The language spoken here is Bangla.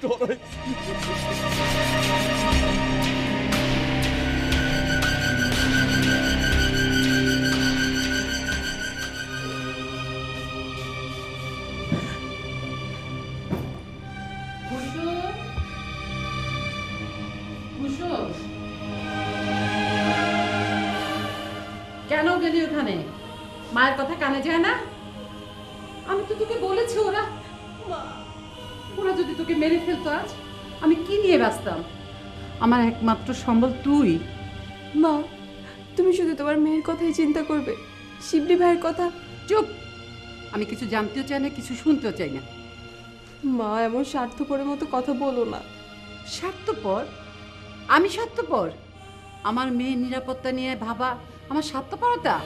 কেন গেলি ওখানে? মায়ের কথা কানে যায় না? আমি তো তোকে বলেছি ওরা। মা ওরা যদি তোকে মেরে ফেলতো আজ আমি কি নিয়ে বাঁচতাম? আমার একমাত্র সম্বল তুই। মা তুমি শুধু তোমার মেয়ের কথাই চিন্তা করবে। শিবলি ভাইয়ের কথা। চুপ! আমি কিছু জানতেও চাই না কিছু শুনতেও চাই না। মা এমন স্বার্থপরের মতো কথা বলো না। স্বার্থপর? আমি স্বার্থপর? আমার মেয়ের নিরাপত্তা নিয়ে ভাবা আমার স্বার্থপরতা?